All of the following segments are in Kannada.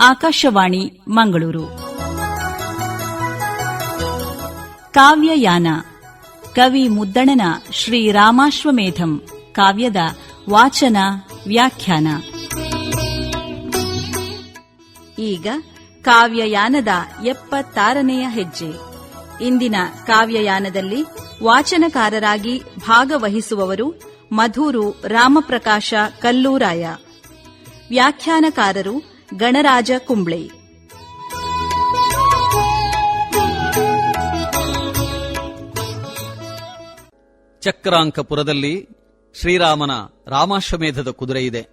ಆಕಾಶವಾಣಿ, ಮಂಗಳೂರು. ಕಾವ್ಯಯಾನ, ಕವಿ ಮುದ್ದಣನ ಶ್ರೀರಾಮಾಶ್ವಮೇಧಂ ಕಾವ್ಯದ ವಾಚನ, ವ್ಯಾಖ್ಯಾನ. ಈಗ ಕಾವ್ಯಯಾನದ ಎಪ್ಪತ್ತಾರನೆಯ ಹೆಜ್ಜೆ. ಇಂದಿನ ಕಾವ್ಯಯಾನದಲ್ಲಿ ವಾಚನಕಾರರಾಗಿ ಭಾಗವಹಿಸುವವರು ಮಧೂರು ರಾಮಪ್ರಕಾಶ ಕಲ್ಲೂರಾಯ. ವ್ಯಾಖ್ಯಾನಕಾರರು ಗಣರಾಜ ಕುಂಬ್ಳೆ. ಚಕ್ರಾಂಕಪುರದಲ್ಲಿ ಶ್ರೀರಾಮನ ರಾಮಾಶ್ವಮೇಧದ ಕುದುರೆ ಇದೆ.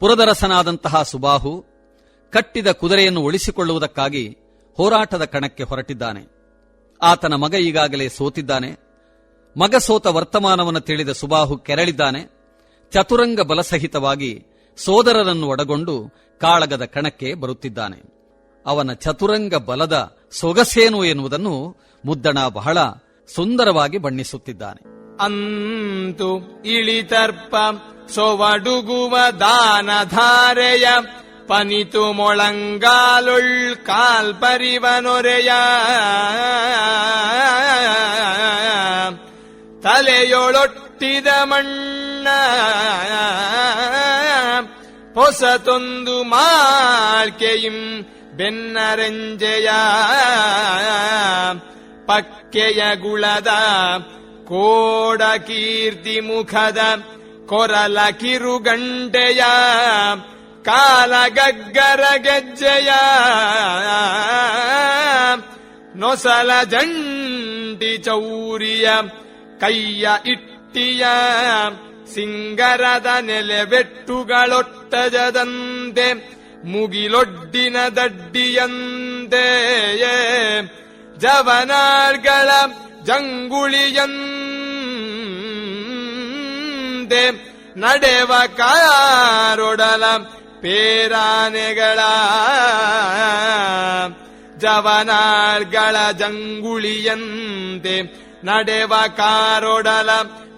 ಪುರದರಸನಾದಂತಹ ಸುಬಾಹು ಕಟ್ಟಿದ ಕುದುರೆಯನ್ನು ಉಳಿಸಿಕೊಳ್ಳುವುದಕ್ಕಾಗಿ ಹೋರಾಟದ ಕಣಕ್ಕೆ ಹೊರಟಿದ್ದಾನೆ. ಆತನ ಮಗ ಈಗಾಗಲೇ ಸೋತಿದ್ದಾನೆ. ಮಗ ಸೋತ ವರ್ತಮಾನವನ್ನು ತಿಳಿದ ಸುಬಾಹು ಕೆರಳಿದ್ದಾನೆ. ಚತುರಂಗ ಬಲಸಹಿತವಾಗಿ ಸೋದರರನ್ನು ಒಡಗೊಂಡು ಕಾಳಗದ ಕಣಕ್ಕೆ ಬರುತ್ತಿದ್ದಾನೆ. ಅವನ ಚತುರಂಗ ಬಲದ ಸೊಗಸೇನು ಎನ್ನುವುದನ್ನು ಮುದ್ದಣ ಬಹಳ ಸುಂದರವಾಗಿ ಬಣ್ಣಿಸುತ್ತಿದ್ದಾನೆ. ಅಂತು ಇಳಿತರ್ಪ ಸೊವಡುಗುವ ದಾನಧಾರೆಯ ಪನಿತು ಮೊಳಂಗಾಲುಳ್ ಕಾಲ್ಪರಿವನೊರೆಯ. ತಲೆಯೊಳೊಟ್ಟಿದ ಮಣ್ಣ ಹೊಸತೊಂದು ಮಾಳ್ಕೆಯಿಂ ಬೆನ್ನರಂಜೆಯ ಪಕ್ಕೆಯ ಗುಳದ ಕೋಡ ಕೀರ್ತಿ ಮುಖದ ಕೊರಲ ಕಿರುಗಂಟೆಯ ಕಾಲಗಗ್ಗರ ಗೆಜ್ಜೆಯ ನೊಸಲ ಜಂಟಿ ಚೌರಿಯ ಕೈಯ ಇಟ್ಟಿಯ ಸಿಂಗರದ ನೆಲೆಬೆಟ್ಟುಗಳೊಟ್ಟಜದಂತೆ ಮುಗಿಲೊಡ್ಡಿನ ದಡ್ಡಿಯಂತೆ ಜವನಾರ್ಗಳ ಜಂಗುಳಿಯಂತೆ ನಡೆವ ಕಾರೊಡಲ ಪೇರಾನೆಗಳ. ಜವನಾರ್ಗಳ ಜಂಗುಳಿಯಂತೆ ನಡೆವ ಕಾರೊಡಲ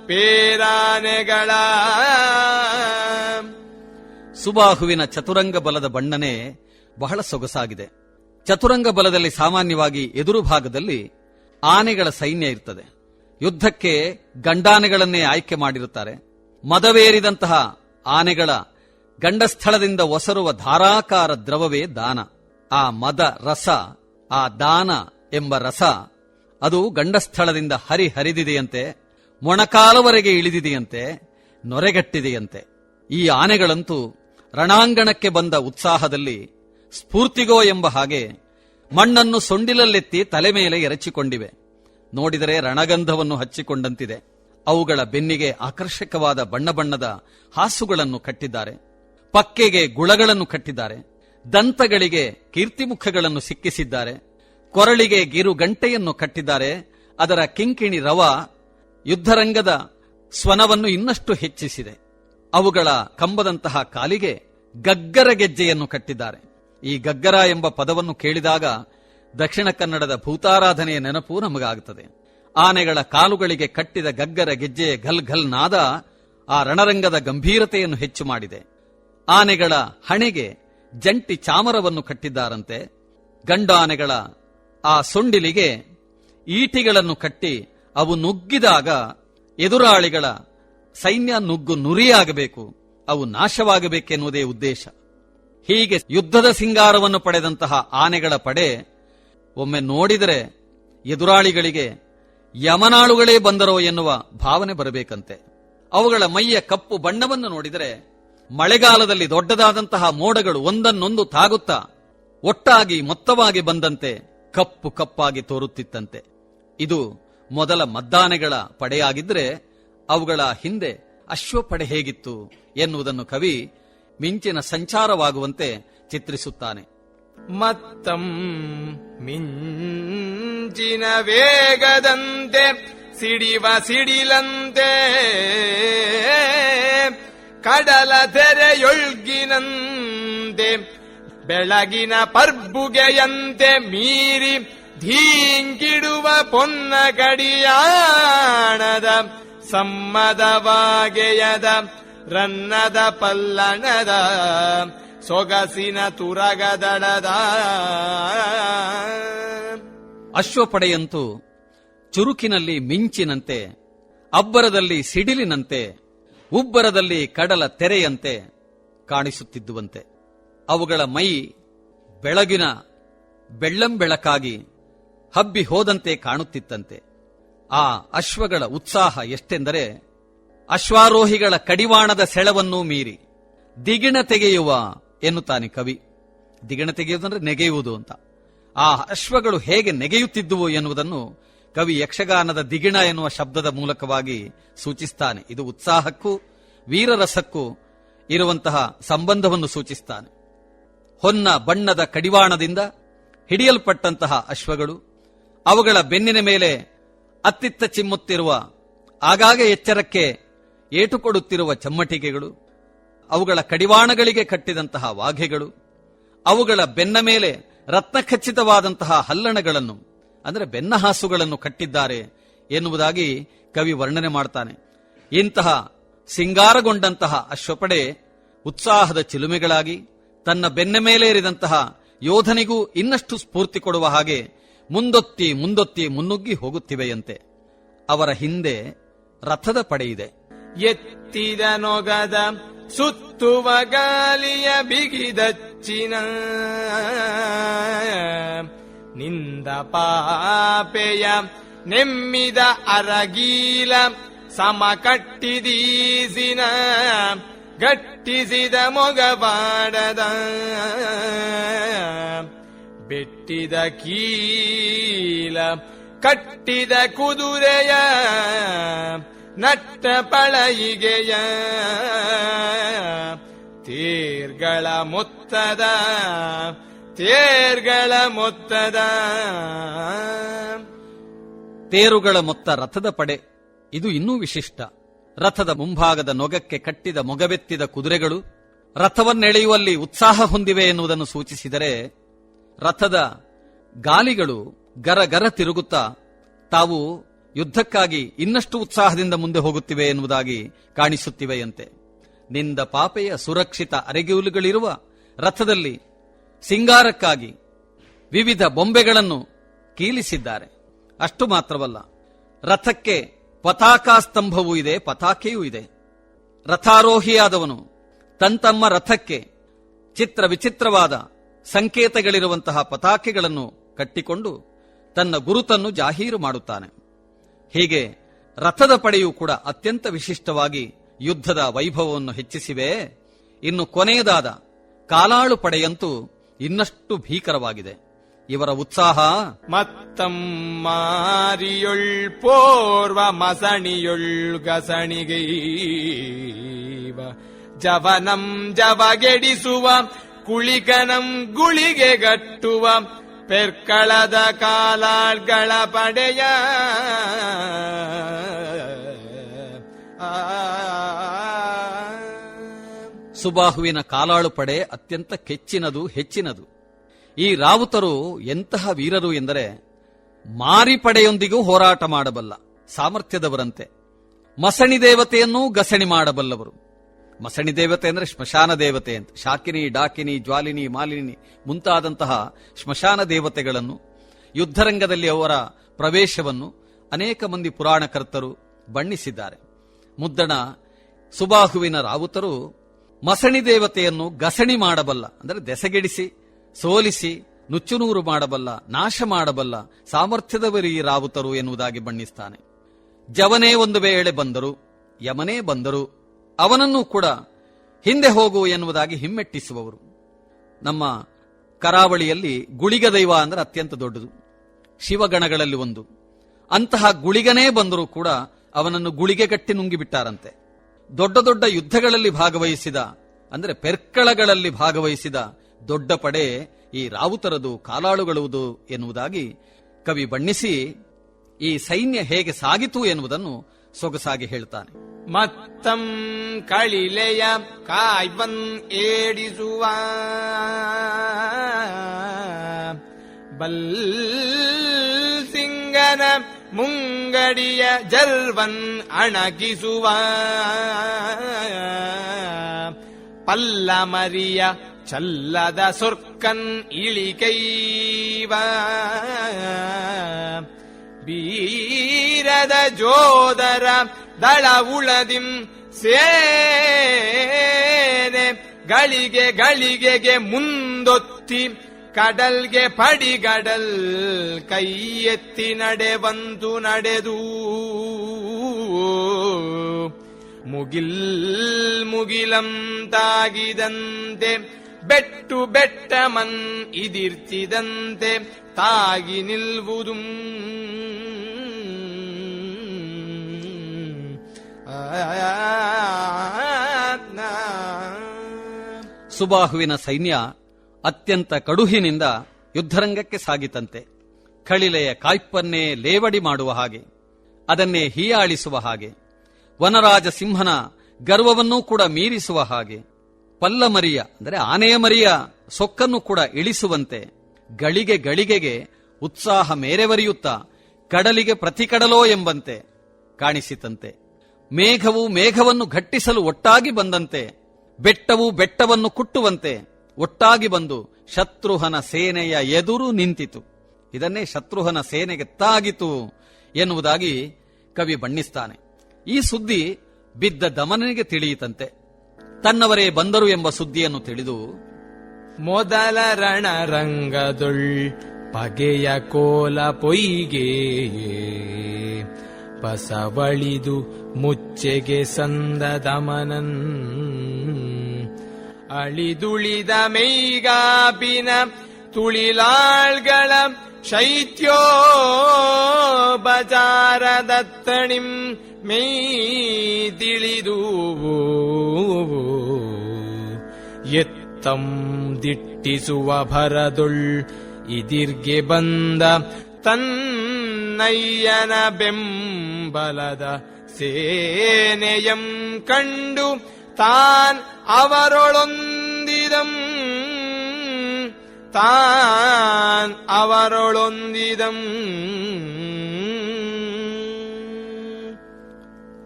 ಪೇರಾನೆಗಳ. ಸುಬಾಹುವಿನ ಚತುರಂಗ ಬಲದ ಬಣ್ಣನೆ ಬಹಳ ಸೊಗಸಾಗಿದೆ. ಚತುರಂಗ ಬಲದಲ್ಲಿ ಸಾಮಾನ್ಯವಾಗಿ ಎದುರು ಭಾಗದಲ್ಲಿ ಆನೆಗಳ ಸೈನ್ಯ ಇರ್ತದೆ. ಯುದ್ಧಕ್ಕೆ ಗಂಡಾನೆಗಳನ್ನೇ ಆಯ್ಕೆ ಮಾಡಿರುತ್ತಾರೆ. ಮದವೇರಿದಂತಹ ಆನೆಗಳ ಗಂಡಸ್ಥಳದಿಂದ ಒಸರುವ ಧಾರಾಕಾರ ದ್ರವವೇ ದಾನ. ಆ ಮದ ರಸ, ಆ ದಾನ ಎಂಬ ರಸ ಅದು ಗಂಡಸ್ಥಳದಿಂದ ಹರಿ ಹರಿದಿದೆಯಂತೆ ಮೊಣಕಾಲವರೆಗೆ ಇಳಿದಿದೆಯಂತೆ, ನೊರೆಗಟ್ಟಿದೆಯಂತೆ. ಈ ಆನೆಗಳಂತೂ ರಣಾಂಗಣಕ್ಕೆ ಬಂದ ಉತ್ಸಾಹದಲ್ಲಿ ಸ್ಫೂರ್ತಿಗೋ ಎಂಬ ಹಾಗೆ ಮಣ್ಣನ್ನು ಸೊಂಡಿಲಲ್ಲೆತ್ತಿ ತಲೆ ಮೇಲೆ ಎರಚಿಕೊಂಡಿವೆ. ನೋಡಿದರೆ ರಣಗಂಧವನ್ನು ಹಚ್ಚಿಕೊಂಡಂತಿದೆ. ಅವುಗಳ ಬೆನ್ನಿಗೆ ಆಕರ್ಷಕವಾದ ಬಣ್ಣ ಬಣ್ಣದ ಹಾಸುಗಳನ್ನು ಕಟ್ಟಿದ್ದಾರೆ. ಪಕ್ಕೆಗೆ ಗುಳಗಳನ್ನು ಕಟ್ಟಿದ್ದಾರೆ. ದಂತಗಳಿಗೆ ಕೀರ್ತಿಮುಖಗಳನ್ನು ಸಿಕ್ಕಿಸಿದ್ದಾರೆ. ಕೊರಳಿಗೆ ಗಿರುಗಂಟೆಯನ್ನು ಕಟ್ಟಿದ್ದಾರೆ. ಅದರ ಕಿಂಕಿಣಿ ರವ ಯುದ್ಧರಂಗದ ಸ್ವನವನ್ನು ಇನ್ನಷ್ಟು ಹೆಚ್ಚಿಸಿದೆ. ಅವುಗಳ ಕಂಬದಂತಹ ಕಾಲಿಗೆ ಗಗ್ಗರ ಗೆಜ್ಜೆಯನ್ನು ಕಟ್ಟಿದ್ದಾರೆ. ಈ ಗಗ್ಗರ ಎಂಬ ಪದವನ್ನು ಕೇಳಿದಾಗ ದಕ್ಷಿಣ ಕನ್ನಡದ ಭೂತಾರಾಧನೆಯ ನೆನಪು ನಮಗಾಗುತ್ತದೆ. ಆನೆಗಳ ಕಾಲುಗಳಿಗೆ ಕಟ್ಟಿದ ಗಗ್ಗರ ಗೆಜ್ಜೆಯ ಘಲ್ ಘಲ್ ನಾದ ಆ ರಣರಂಗದ ಗಂಭೀರತೆಯನ್ನು ಹೆಚ್ಚು ಮಾಡಿದೆ. ಆನೆಗಳ ಹಣೆಗೆ ಜಂಟಿ ಚಾಮರವನ್ನು ಕಟ್ಟಿದ್ದಾರಂತೆ. ಗಂಡಾನೆಗಳ ಆ ಸೊಂಡಿಲಿಗೆ ಈಟಿಗಳನ್ನು ಕಟ್ಟಿ ಅವು ನುಗ್ಗಿದಾಗ ಎದುರಾಳಿಗಳ ಸೈನ್ಯ ನುಗ್ಗು ನುರಿಯಾಗಬೇಕು, ಅವು ನಾಶವಾಗಬೇಕೆನ್ನುವುದೇ ಉದ್ದೇಶ. ಹೀಗೆ ಯುದ್ಧದ ಸಿಂಗಾರವನ್ನು ಪಡೆದಂತಹ ಆನೆಗಳ ಪಡೆ ಒಮ್ಮೆ ನೋಡಿದರೆ ಎದುರಾಳಿಗಳಿಗೆ ಯಮನಾಳುಗಳೇ ಬಂದರೋ ಎನ್ನುವ ಭಾವನೆ ಬರಬೇಕಂತೆ. ಅವುಗಳ ಮೈಯ ಕಪ್ಪು ಬಣ್ಣವನ್ನು ನೋಡಿದರೆ ಮಳೆಗಾಲದಲ್ಲಿ ದೊಡ್ಡದಾದಂತಹ ಮೋಡಗಳು ಒಂದನ್ನೊಂದು ತಾಗುತ್ತಾ ಒಟ್ಟಾಗಿ ಮೊತ್ತವಾಗಿ ಬಂದಂತೆ ಕಪ್ಪು ಕಪ್ಪಾಗಿ ತೋರುತ್ತಿತ್ತಂತೆ. ಇದು ಮೊದಲ ಮದ್ದಾನೆಗಳ ಪಡೆಯಾಗಿದ್ರೆ ಅವುಗಳ ಹಿಂದೆ ಅಶ್ವಪಡೆ ಹೇಗಿತ್ತು ಎನ್ನುವುದನ್ನು ಕವಿ ಮಿಂಚಿನ ಸಂಚಾರವಾಗುವಂತೆ ಚಿತ್ರಿಸುತ್ತಾನೆ. ಮತ್ತಂ ಮಿಂಚಿನ ವೇಗದಂತೆ ಸಿಡಿವ ಸಿಡಿಲಂತೆ ಕಡಲ ತೆರೆಯೊಳ್ಗಿನಂತೆ ಬೆಳಗಿನ ಪರ್ಬುಗೆಯಂತೆ ಮೀರಿ ಧೀಂಗಿಡುವ ಪೊನ್ನ ಗಡಿಯಾಣದ, ಸಮ್ಮದವಾಗೆಯದ, ರನ್ನದ ಪಲ್ಲಣದ, ಸೊಗಸಿನ ತುರಗದಡದ ಅಶ್ವಪಡೆಯಂತೂ ಚುರುಕಿನಲ್ಲಿ ಮಿಂಚಿನಂತೆ, ಅಬ್ಬರದಲ್ಲಿ ಸಿಡಿಲಿನಂತೆ, ಉಬ್ಬರದಲ್ಲಿ ಕಡಲ ತೆರೆಯಂತೆ ಕಾಣಿಸುತ್ತಿದ್ದುವಂತೆ. ಅವುಗಳ ಮೈ ಬೆಳಗಿನ ಬೆಳ್ಳಂಬೆಳಕಾಗಿ ಹಬ್ಬಿ ಹೋದಂತೆ ಕಾಣುತ್ತಿತ್ತಂತೆ. ಆ ಅಶ್ವಗಳ ಉತ್ಸಾಹ ಎಷ್ಟೆಂದರೆ ಅಶ್ವಾರೋಹಿಗಳ ಕಡಿವಾಣದ ಸೆಳವನ್ನೂ ಮೀರಿ ದಿಗಿಣ ತೆಗೆಯುವ ಎನ್ನುತ್ತಾನೆ ಕವಿ. ದಿಗಿಣ ತೆಗೆಯುವುದಂದ್ರೆ ನೆಗೆಯುವುದು ಅಂತ. ಆ ಅಶ್ವಗಳು ಹೇಗೆ ನೆಗೆಯುತ್ತಿದ್ದುವು ಎನ್ನುವುದನ್ನು ಕವಿ ಯಕ್ಷಗಾನದ ದಿಗಿಣ ಎನ್ನುವ ಶಬ್ದದ ಮೂಲಕವಾಗಿ ಸೂಚಿಸ್ತಾನೆ. ಇದು ಉತ್ಸಾಹಕ್ಕೂ ವೀರರಸಕ್ಕೂ ಇರುವಂತಹ ಸಂಬಂಧವನ್ನು ಸೂಚಿಸ್ತಾನೆ. ಹೊನ್ನ ಬಣ್ಣದ ಕಡಿವಾಣದಿಂದ ಹಿಡಿಯಲ್ಪಟ್ಟಂತಹ ಅಶ್ವಗಳು ಅವುಗಳ ಬೆನ್ನಿನ ಮೇಲೆ ಅತ್ತಿತ್ತ ಚಿಮ್ಮುತ್ತಿರುವ, ಆಗಾಗ ಎಚ್ಚರಕ್ಕೆ ಏಟು ಕೊಡುತ್ತಿರುವ ಚಮ್ಮಟಿಕೆಗಳು, ಅವುಗಳ ಕಡಿವಾಣಗಳಿಗೆ ಕಟ್ಟಿದಂತಹ ವಾಘೆಗಳು, ಅವುಗಳ ಬೆನ್ನ ಮೇಲೆ ರತ್ನಖಚಿತವಾದಂತಹ ಹಲ್ಲಣಗಳನ್ನು, ಅಂದರೆ ಬೆನ್ನಹಾಸುಗಳನ್ನು ಕಟ್ಟಿದ್ದಾರೆ ಎನ್ನುವುದಾಗಿ ಕವಿ ವರ್ಣನೆ ಮಾಡ್ತಾನೆ. ಇಂತಹ ಸಿಂಗಾರಗೊಂಡಂತಹ ಅಶ್ವಪಡೆ ಉತ್ಸಾಹದ ಚಿಲುಮೆಗಳಾಗಿ ತನ್ನ ಬೆನ್ನ ಮೇಲೆ ಏರಿದಂತಹ ಯೋಧನಿಗೂ ಇನ್ನಷ್ಟು ಸ್ಫೂರ್ತಿ ಕೊಡುವ ಹಾಗೆ ಮುಂದೊತ್ತಿ ಮುಂದೊತ್ತಿ ಮುನ್ನುಗ್ಗಿ ಹೋಗುತ್ತಿವೆಯಂತೆ. ಅವರ ಹಿಂದೆ ರಥದ ಪಡೆಯಿದೆ ಎತ್ತಿದ ನೊಗದ ಸುತ್ತುವ ಗಾಲಿಯ ಬಿಗಿದಚ್ಚಿನ ನಿಂದ ಪಾಪೆಯ ನೆಮ್ಮಿದ ಅರಗೀಲ ಸಮ ಕಟ್ಟಿದೀಸಿನ ಗಟ್ಟಿಸಿದ ಮೊಗಬಾಡದ ಬೆಟ್ಟಿದ ಕೀಲ, ಕಟ್ಟಿದ ಕುದುರೆಯ ನಟ್ಟ ಪಳಯಿಗೆಯ ತೇರ್ಗಳ ಮೊತ್ತದ ತೇರ್ಗಳ ಮೊತ್ತದ. ತೇರುಗಳ ಮೊತ್ತ ರಥದ ಪಡೆ, ಇದು ಇನ್ನೂ ವಿಶಿಷ್ಟ. ರಥದ ಮುಂಭಾಗದ ನೊಗಕ್ಕೆ ಕಟ್ಟಿದ ಮೊಗಬೆತ್ತಿದ ಕುದುರೆಗಳು, ರಥವನ್ನೆಳೆಯುವಲ್ಲಿ ಉತ್ಸಾಹ ಹೊಂದಿವೆ ಎನ್ನುವುದನ್ನು ಸೂಚಿಸಿದರೆ ರಥದ ಗಾಲಿಗಳು ಗರ ಗರ ತಿರುಗುತ್ತಾ ತಾವು ಯುದ್ಧಕ್ಕಾಗಿ ಇನ್ನಷ್ಟು ಉತ್ಸಾಹದಿಂದ ಮುಂದೆ ಹೋಗುತ್ತಿವೆ ಎನ್ನುವುದಾಗಿ ಕಾಣಿಸುತ್ತಿವೆಯಂತೆ. ನಿಂದ ಪಾಪೆಯ ಸುರಕ್ಷಿತ ಅರೆಗೂಲುಗಳಿರುವ ರಥದಲ್ಲಿ ಸಿಂಗಾರಕ್ಕಾಗಿ ವಿವಿಧ ಬೊಂಬೆಗಳನ್ನು ಕೀಲಿಸಿದ್ದಾರೆ. ಅಷ್ಟು ಮಾತ್ರವಲ್ಲ, ರಥಕ್ಕೆ ಪತಾಕಾ ಸ್ತಂಭವೂ ಇದೆ, ಪತಾಕೆಯೂ ಇದೆ. ರಥಾರೋಹಿಯಾದವನು ತಂತಮ್ಮ ರಥಕ್ಕೆ ಚಿತ್ರ ವಿಚಿತ್ರವಾದ ಸಂಕೇತಗಳಿರುವಂತಹ ಪತಾಕೆಗಳನ್ನು ಕಟ್ಟಿಕೊಂಡು ತನ್ನ ಗುರುತನ್ನು ಜಾಹೀರು ಮಾಡುತ್ತಾನೆ. ಹೀಗೆ ರಥದ ಪಡೆಯೂ ಕೂಡ ಅತ್ಯಂತ ವಿಶಿಷ್ಟವಾಗಿ ಯುದ್ಧದ ವೈಭವವನ್ನು ಹೆಚ್ಚಿಸಿವೆ. ಇನ್ನು ಕೊನೆಯದಾದ ಕಾಲಾಳು ಪಡೆಯಂತೂ ಇನ್ನಷ್ಟು ಭೀಕರವಾಗಿದೆ. ಇವರ ಉತ್ಸಾಹ ಮಾರಿಯೊಳ್ ಪೋರ್ವ ಮಸಣಿಯೊಳ್ ಜವನಂ ಜವಗೆಡಿಸುವ ಕುಳಿಕನಂ ಗುಳಿಗೆಗಟ್ಟುವ ಪೆರ್ಕಳದ ಕಾಲಾಳ್ಗಳ ಪಡೆಯ. ಸುಬಾಹುವಿನ ಕಾಲಾಳು ಪಡೆ ಅತ್ಯಂತ ಕೆಚ್ಚಿನದು, ಹೆಚ್ಚಿನದು. ಈ ರಾವುತರು ಎಂತಹ ವೀರರು ಎಂದರೆ ಮಾರಿ ಪಡೆಯೊಂದಿಗೂ ಹೋರಾಟ ಮಾಡಬಲ್ಲ, ಸಾಮರ್ಥ್ಯದವರಂತೆ. ಮಸಣಿ ದೇವತೆಯನ್ನೂ ಗಸಣಿ ಮಾಡಬಲ್ಲವರು. ಮಸಣಿ ದೇವತೆ ಅಂದರೆ ಸ್ಮಶಾನ ದೇವತೆ ಅಂತ. ಶಾಕಿನಿ, ಡಾಕಿನಿ, ಜ್ವಾಲಿನಿ, ಮಾಲಿನಿ ಮುಂತಾದಂತಹ ಸ್ಮಶಾನ ದೇವತೆಗಳನ್ನು, ಯುದ್ಧರಂಗದಲ್ಲಿ ಅವರ ಪ್ರವೇಶವನ್ನು ಅನೇಕ ಮಂದಿ ಪುರಾಣಕರ್ತರು ಬಣ್ಣಿಸಿದ್ದಾರೆ. ಮುದ್ದಣ, ಸುಬಾಹುವಿನ ರಾವುತರು ಮಸಣಿ ದೇವತೆಯನ್ನು ಗಸಣಿ ಮಾಡಬಲ್ಲ, ಅಂದರೆ ದೆಸಗೆಡಿಸಿ, ಸೋಲಿಸಿ, ನುಚ್ಚುನೂರು ಮಾಡಬಲ್ಲ, ನಾಶ ಮಾಡಬಲ್ಲ, ಸಾಮರ್ಥ್ಯದವರಿ ರಾವುತರು ಎನ್ನುವುದಾಗಿ ಬಣ್ಣಿಸ್ತಾನೆ. ಜವನೇ ಒಂದು ವೇಳೆ ಬಂದರು, ಯಮನೇ ಬಂದರು ಅವನನ್ನು ಕೂಡ ಹಿಂದೆ ಹೋಗು ಎನ್ನುವುದಾಗಿ ಹಿಮ್ಮೆಟ್ಟಿಸುವವರು. ನಮ್ಮ ಕರಾವಳಿಯಲ್ಲಿ ಗುಳಿಗ ದೈವ ಅಂದ್ರೆ ಅತ್ಯಂತ ದೊಡ್ಡದು. ಶಿವಗಣಗಳಲ್ಲಿ ಒಂದು. ಅಂತಹ ಗುಳಿಗನೇ ಬಂದರೂ ಕೂಡ ಅವನನ್ನು ಗುಳಿಗೆಗಟ್ಟಿ ನುಂಗಿಬಿಟ್ಟಾರಂತೆ. ದೊಡ್ಡ ದೊಡ್ಡ ಯುದ್ಧಗಳಲ್ಲಿ ಭಾಗವಹಿಸಿದ, ಅಂದರೆ ಪೆರ್ಕಳಗಳಲ್ಲಿ ಭಾಗವಹಿಸಿದ ದೊಡ್ಡ ಪಡೆ ಈ ರಾವುತರದು ಕಾಲಾಳುಗಳುವುದು ಎನ್ನುವುದಾಗಿ ಕವಿ ಬಣ್ಣಿಸಿ ಈ ಸೈನ್ಯ ಹೇಗೆ ಸಾಗಿತು ಎನ್ನುವುದನ್ನು ಸೊಗಸಾಗಿ ಹೇಳ್ತಾನೆ ಮತ್ತಂ ಕಳಿಲೆಯ ಕಾಯ್ವನ್ ಏಡಿಸುವ. ಸಿಂಗನ ಮುಂಗಡಿಯ ಜಲ್ವನ್ ಅಣಗಿಸುವ. ಪಲ್ಲಮರಿಯ ಚಲ್ಲದ ಸೊರ್ಕನ್ ಇಳಿಕೈವ. ಬೀರದ ಜೋದರ ದಳ ಉಳದಿಂ ಸೇನೆ ಗಳಿಗೆ ಗಳಿಗೆಗೆ ಮುಂದೊತ್ತಿ ಕಡಲ್ಗೆ ಪಡಿಗಡಲ್ ಕೈ ಎತ್ತಿ ನಡೆ ಬಂದು ನಡೆದು. ಮುಗಿಲ್ ಮುಗಿಲಂ ತಾಗಿದಂತೆ ಬೆಟ್ಟು ಬೆಟ್ಟ ಮನ್ ಇದಿರ್ತಿದಂತೆ ತಾಗಿ ನಿಲ್ವುದು. ಸುಬಾಹುವಿನ ಸೈನ್ಯ ಅತ್ಯಂತ ಕಡುಹಿನಿಂದ ಯುದ್ಧರಂಗಕ್ಕೆ ಸಾಗಿತಂತೆ. ಖಳಿಲೆಯ ಕಾಯ್ಪನ್ನೇ ಲೇವಡಿ ಮಾಡುವ ಹಾಗೆ, ಅದನ್ನೇ ಹೀಯಾಳಿಸುವ ಹಾಗೆ ವನರಾಜ ಸಿಂಹನ ಗರ್ವವನ್ನೂ ಕೂಡ ಮೀರಿಸುವ ಹಾಗೆ. ಪಲ್ಲಮರಿಯ, ಅಂದರೆ ಆನೆಯ ಮರಿಯ ಸೊಕ್ಕನ್ನು ಕೂಡ ಇಳಿಸುವಂತೆ ಗಳಿಗೆ ಗಳಿಗೆಗೆ ಉತ್ಸಾಹ ಮೇರೆವರಿಯುತ್ತಾ ಕಡಲಿಗೆ ಪ್ರತಿಕಡಲೋ ಎಂಬಂತೆ ಕಾಣಿಸಿತಂತೆ. ಮೇಘವು ಮೇಘವನ್ನು ಘಟ್ಟಿಸಲು ಒಟ್ಟಾಗಿ ಬಂದಂತೆ, ಬೆಟ್ಟವು ಬೆಟ್ಟವನ್ನು ಕುಟ್ಟುವಂತೆ ಒಟ್ಟಾಗಿ ಬಂದು ಶತ್ರುಹನ ಸೇನೆಯ ಎದುರು ನಿಂತಿತು. ಇದನ್ನೇ ಶತ್ರುಹನ ಸೇನೆಗೆ ತಾಗಿತು ಎನ್ನುವುದಾಗಿ ಕವಿ ಬಣ್ಣಿಸ್ತಾನೆ. ಈ ಸುದ್ದಿ ಬಿದ್ದ ದಮನನಿಗೆ ತಿಳಿಯಿತಂತೆ. ತನ್ನವರೇ ಬಂದರು ಎಂಬ ಸುದ್ದಿಯನ್ನು ತಿಳಿದು, ಮೊದಲ ರಣರಂಗದೊಳ್ ಪಗೆಯ ಕೋಲ ಪೊಯ್ಗೆ ಬಸವಳಿದು ಮುಚ್ಚೆಗೆ ಸಂದ ದಮನನ್. ಅಳಿದುಳಿದ ಮೈಗಾಪಿನ ತುಳಿಲಾಳ್ಗಳ ಶೈತ್ಯೋ ಬಜಾರದತ್ತಣಿಂ ಮೈ ತಿಳಿದು ಎತ್ತಂ ದಿಟ್ಟಿಸುವ ಭರದುಳ್ ಇದಿರ್ಗೆ ಬಂದ ತನ್ನಯ್ಯನ ಬೆಂಬಲದ ಸೇನೆಯಂ ಕಂಡು ತಾನ್ ಅವರೊಳೊಂದಿದಂ ತಾನ್ ಅವರೊಳೊಂದಿದಂ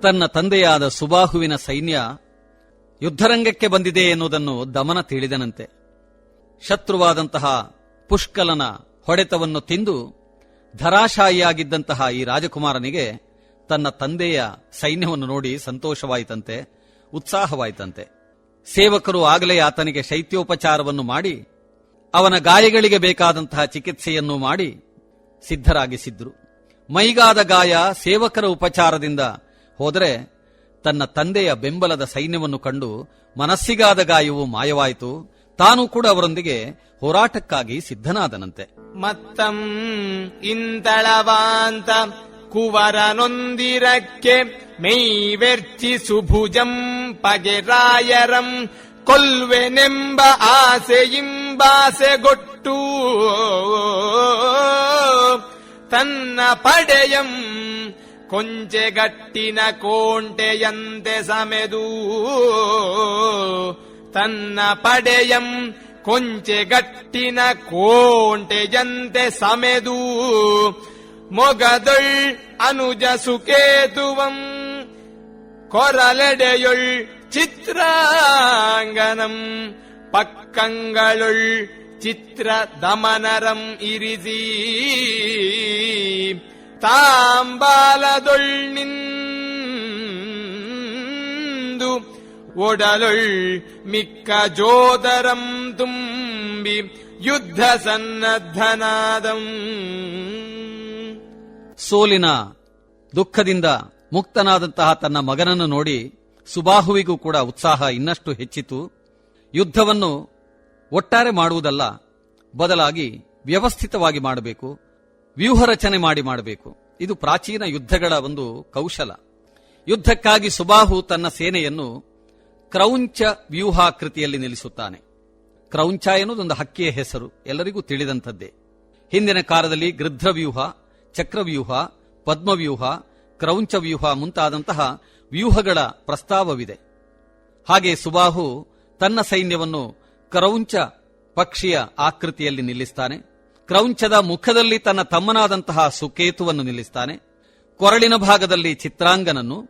ತನ್ನ ತಂದೆಯಾದ ಸುಬಾಹುವಿನ ಸೈನ್ಯ ಯುದ್ಧರಂಗಕ್ಕೆ ಬಂದಿದೆ ಎನ್ನುವುದನ್ನು ದಮನ ತಿಳಿದನಂತೆ. ಶತ್ರುವಾದಂತಹ ಪುಷ್ಕಲನ ಹೊಡೆತವನ್ನು ತಿಂದು ಧರಾಶಾಯಿಯಾಗಿದ್ದಂತಹ ಈ ರಾಜಕುಮಾರನಿಗೆ ತನ್ನ ತಂದೆಯ ಸೈನ್ಯವನ್ನು ನೋಡಿ ಸಂತೋಷವಾಯಿತಂತೆ, ಉತ್ಸಾಹವಾಯಿತಂತೆ. ಸೇವಕರು ಆಗಲೇ ಆತನಿಗೆ ಶೈತ್ಯೋಪಚಾರವನ್ನು ಮಾಡಿ ಅವನ ಗಾಯಗಳಿಗೆ ಬೇಕಾದಂತಹ ಚಿಕಿತ್ಸೆಯನ್ನು ಮಾಡಿ ಸಿದ್ಧರಾಗಿಸಿದ್ರು. ಮೈಗಾದ ಗಾಯ ಸೇವಕರ ಉಪಚಾರದಿಂದ ಹೋದರೆ ತನ್ನ ತಂದೆಯ ಬೆಂಬಲದ ಸೈನ್ಯವನ್ನು ಕಂಡು ಮನಸ್ಸಿಗಾದ ಗಾಯವು ಮಾಯವಾಯಿತು. ತಾನು ಕೂಡ ಅವರೊಂದಿಗೆ ಹೋರಾಟಕ್ಕಾಗಿ ಸಿದ್ಧನಾದನಂತೆ. ಮತ್ತಂ ಇಂತಳವಾಂತ ಕುವರನೊಂದಿರಕ್ಕೆ ಮೈವೆರ್ಚಿ ಸುಭುಜಂ ಪಗೆರಾಯರಂ ಕೊಲ್ವೆನೆಂಬ ಆಸೆಯಿಂಬಾಸೆಗೊಟ್ಟು ತನ್ನ ಪಡೆಯಂ ಕೊಂಚೆಗಟ್ಟಿನ ಕೋಂಟೆಯಂತೆ ಸಮೆದು. ತನ್ನ ಪಡೆಯಂ ಕೊಂಚೆಗಟ್ಟಿನ ಕೋಂಟೆಯಂತೆ ಸಮೆದು. ಮೊಗದೊಳ್ ಅನುಜ ಸುಕೇತುವಂ ಕೊರಲೆಡೆಯೊಳ್ ಚಿತ್ರಾಂಗನಂ ಪಕ್ಕಂಗಳೊಳ್ ಚಿತ್ರ ದಮನರಂ ಇರಿಸಿ, ತಾಂಬಾಲದೊಳ್ ನಿಂದು ಒಡಲುಳ್ ಮಿಕ್ಕ ಜೋದರಂ ತುಂಬಿ ಯುದ್ಧ ಸನ್ನದ್ಧನಾದಂ. ಸೋಲಿನ ದುಃಖದಿಂದ ಮುಕ್ತನಾದಂತಹ ತನ್ನ ಮಗನನ್ನು ನೋಡಿ ಸುಬಾಹುವಿಗೂ ಕೂಡ ಉತ್ಸಾಹ ಇನ್ನಷ್ಟು ಹೆಚ್ಚಿತು. ಯುದ್ಧವನ್ನು ಒಟ್ಟಾರೆ ಮಾಡುವುದಲ್ಲ, ಬದಲಾಗಿ ವ್ಯವಸ್ಥಿತವಾಗಿ ಮಾಡಬೇಕು ವ್ಯೂಹ ರಚನೆ ಮಾಡಿ ಮಾಡಬೇಕು. ಇದು ಪ್ರಾಚೀನ ಯುದ್ಧಗಳ ಒಂದು ಕೌಶಲ. ಯುದ್ಧಕ್ಕಾಗಿ ಸುಬಾಹು ತನ್ನ ಸೇನೆಯನ್ನು ಕ್ರೌಂಚ ವ್ಯೂಹಾಕೃತಿಯಲ್ಲಿ ನಿಲ್ಲಿಸುತ್ತಾನೆ. ಕ್ರೌಂಚ ಎನ್ನುವುದೊಂದು ಹಕ್ಕಿಯ ಹೆಸರು, ಎಲ್ಲರಿಗೂ ತಿಳಿದಂಥದ್ದೇ. ಹಿಂದಿನ ಕಾಲದಲ್ಲಿ ಗೃಧ್ರವ್ಯೂಹ ಚಕ್ರವ್ಯೂಹ ಪದ್ಮವ್ಯೂಹ ಕ್ರೌಂಚ ವ್ಯೂಹ ಮುಂತಾದಂತಹ ವ್ಯೂಹಗಳ ಪ್ರಸ್ತಾವವಿದೆ. ಹಾಗೆ ಸುಬಾಹು ತನ್ನ ಸೈನ್ಯವನ್ನು ಕ್ರೌಂಚ ಪಕ್ಷಿಯ ಆಕೃತಿಯಲ್ಲಿ ನಿಲ್ಲಿಸ್ತಾನೆ. ಕ್ರೌಂಚದ ಮುಖದಲ್ಲಿ ತನ್ನ ತಮ್ಮನಾದಂತಹ ಸುಕೇತುವನ್ನು ನಿಲ್ಲಿಸ್ತಾನೆ. ಕೊರಳಿನ ಭಾಗದಲ್ಲಿ ಚಿತ್ರಾಂಗನನ್ನು,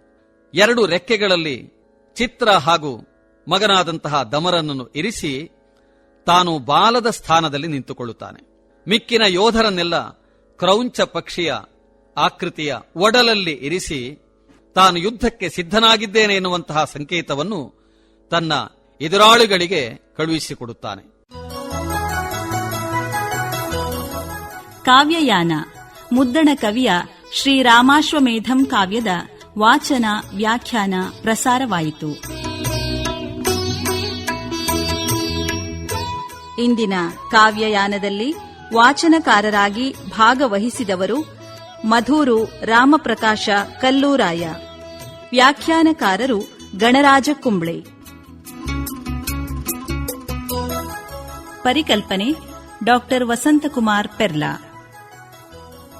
ಎರಡು ರೆಕ್ಕೆಗಳಲ್ಲಿ ಚಿತ್ರ ಹಾಗೂ ಮಗನಾದಂತಹ ದಮರನನ್ನು ಇರಿಸಿ ತಾನು ಬಾಲದ ಸ್ಥಾನದಲ್ಲಿ ನಿಂತುಕೊಳ್ಳುತ್ತಾನೆ. ಮಿಕ್ಕಿನ ಯೋಧರನ್ನೆಲ್ಲ ಕ್ರೌಂಚ ಪಕ್ಷಿಯ ಆಕೃತಿಯ ಒಡಲಲ್ಲಿ ಇರಿಸಿ ತಾನು ಯುದ್ಧಕ್ಕೆ ಸಿದ್ಧನಾಗಿದ್ದೇನೆ ಎನ್ನುವಂತಹ ಸಂಕೇತವನ್ನು ತನ್ನ ಎದುರಾಳಿಗಳಿಗೆ ಕಳುಹಿಸಿಕೊಡುತ್ತಾನೆ ಕಾವ್ಯಯಾನ. ಮುದ್ದಣ ಕವಿಯ ಶ್ರೀರಾಮಾಶ್ವಮೇಧಂ ಕಾವ್ಯದ ವಾಚನ, ವ್ಯಾಖ್ಯಾನ ಪ್ರಸಾರವಾಯಿತು. ಇಂದಿನ ಕಾವ್ಯಯಾನದಲ್ಲಿ ವಾಚನಕಾರರಾಗಿ ಭಾಗವಹಿಸಿದವರು ಮಧೂರು ರಾಮಪ್ರಕಾಶ ಕಲ್ಲೂರಾಯ. ವ್ಯಾಖ್ಯಾನಕಾರರು ಗಣರಾಜ ಕುಂಬ್ಳೆ. ಪರಿಕಲ್ಪನೆ ಡಾಕ್ಟರ್ ವಸಂತಕುಮಾರ್ ಪೆರ್ಲಾ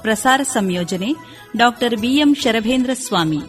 ಪ್ರಸಾರ ಸಂಯೋಜನೆ ಡಾಕ್ಟರ್ ಬಿಎಂ ಶರಭೇಂದ್ರ ಸ್ವಾಮಿ